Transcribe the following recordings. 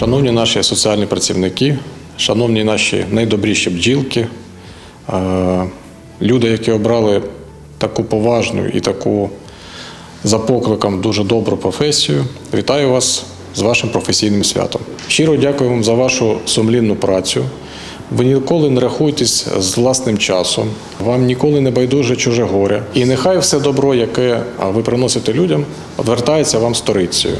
Шановні наші соціальні працівники, шановні наші найдобріші бджілки, е, люди, які обрали таку поважну і таку за покликом дуже добру професію, вітаю вас з вашим професійним святом. Щиро дякую вам за вашу сумлінну працю. Ви ніколи не рахуйтесь з власним часом, вам ніколи не байдуже чуже горе. І нехай все добро, яке ви приносите людям, вертається вам сторицею.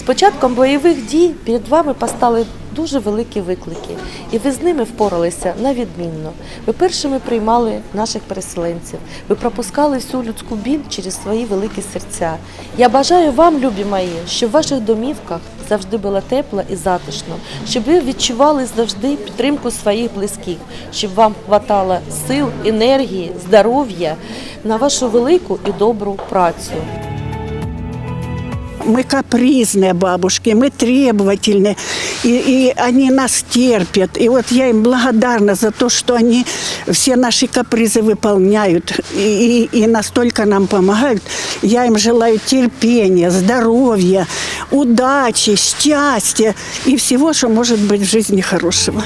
З початком бойових дій перед вами постали дуже великі виклики, і ви з ними впоралися на відмінно. Ви першими приймали наших переселенців, ви пропускали всю людську біль через свої великі серця. Я бажаю вам, любі мої, щоб в ваших домівках завжди було тепло і затишно, щоб ви відчували завжди підтримку своїх близьких, щоб вам хватало сил, енергії, здоров'я на вашу велику і добру працю. Мы капризные бабушки, мы требовательные, и, и они нас терпят. И вот я им благодарна за то, что они все наши капризы выполняют и, и, и настолько нам помогают. Я им желаю терпения, здоровья, удачи, счастья и всего, что может быть в жизни хорошего.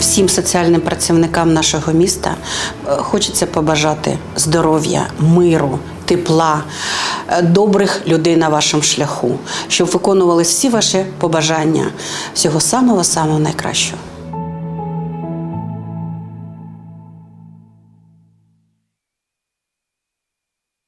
Всім соціальним працівникам нашого міста е, хочеться побажати здоров'я, миру, тепла, е, добрих людей на вашому шляху, щоб виконували всі ваші побажання. Всього самого самого найкращого.